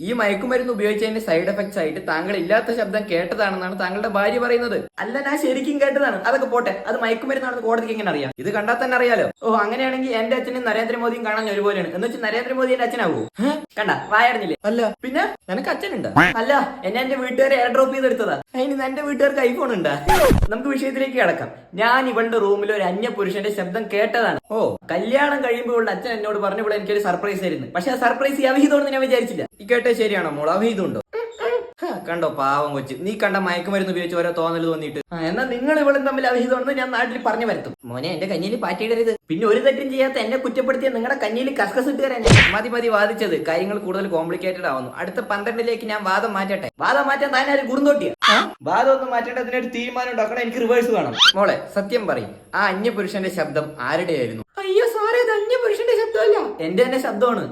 ഈ മയക്കുമരുന്ന് ഉപയോഗിച്ചതിന്റെ side effects ആയിട്ട് താങ്കൾ ഇല്ലാത്ത ശബ്ദം കേട്ടതാണെന്നാണ് താങ്കളുടെ ഭാര്യ പറയുന്നത്. അല്ല ഞാൻ ശരിക്കും കേട്ടതാണ്. അതൊക്കെ പോട്ടെ. അത് മയക്കുമരുന്നാണെന്ന് കോടതിക്ക് എങ്ങനെ അറിയാം? ഇത് കണ്ടാൽ തന്നെ അറിയാലോ. ഓ അങ്ങനെയാണെങ്കിൽ എന്റെ അച്ഛനും നരേന്ദ്രമോദിയും കാണാൻ ഒരുപോലെയാണ്. എന്ന് വെച്ചാൽ നരേന്ദ്രമോദിയുടെ എന്റെ അച്ഛനാവൂ? കണ്ട വായറിഞ്ഞില്ലേ? അല്ല. പിന്നെ? നിനക്ക് അച്ഛനുണ്ട്? അല്ല എന്നെ എന്റെ വീട്ടുകാരെ എയർ ഡ്രോപ്പ് ചെയ്തെടുത്തതാ അതിന് എന്റെ വീട്ടുകാർക്ക് ഐഫോൺ ഉണ്ട്? നമുക്ക് വിഷയത്തിലേക്ക് കിടക്കാം. ഞാൻ ഇവളുടെ റൂമിൽ ഒരു അന്യ പുരുഷന്റെ ശബ്ദം കേട്ടതാണ്. ഓ കല്യാണം കഴിയുമ്പോൾ അച്ഛൻ എന്നോട് പറഞ്ഞപ്പോൾ എനിക്കൊരു സർപ്രൈസ് ആയിരുന്നു. പക്ഷെ ആ സർപ്രൈസ് ഈ അവിഹിതമാണെന്ന് ഞാൻ വിചാരിച്ചില്ല. കേട്ടത് ശരിയാണോ? മോൾ ഉണ്ടോ കണ്ടോ പാവം കൊച്ച്. നീ കണ്ട മയക്കുമരുന്ന് ഉപയോഗിച്ച് ഓരോ തോന്നൽ തോന്നിട്ട് എന്നാ നിങ്ങൾ ഇവളും തമ്മിൽ അവിഹിതമാണെന്ന് ഞാൻ നാട്ടിൽ പറഞ്ഞു വരുത്തും. മോനെ എന്റെ കഞ്ഞിയിൽ പാറ്റിയിടരുത്. പിന്നെ ഒരു തെറ്റും ചെയ്യാത്ത എന്നെ കുറ്റപ്പെടുത്തിയ നിങ്ങളുടെ കഞ്ഞിയിൽ കസ്കസ് ഇട്ട് തരാൻ ഞാൻ. മതി മതി വാദിച്ചത്. കാര്യങ്ങൾ കൂടുതൽ കോംപ്ലിക്കേറ്റഡ് ആവുന്നു. അടുത്ത പന്ത്രണ്ടിലേക്ക് ഞാൻ വാദം മാറ്റട്ടെ. വാദം മാറ്റാൻ താൻ ആരും കുറുന്തോട്ടിയ? വാദം ഒന്നും മാറ്റേണ്ട അതിനൊരു തീരുമാനം ഉണ്ടാക്കണം. എനിക്ക് റിവേഴ്സ് വേണം. മോളെ സത്യം പറയും. ആ അന്യ പുരുഷന്റെ ശബ്ദം ആരുടെയായിരുന്നു? അയ്യോ സാറേ ഇത് അന്യ പുരുഷന്റെ ശബ്ദമല്ല. എന്റെ തന്നെ ശബ്ദമാണ്.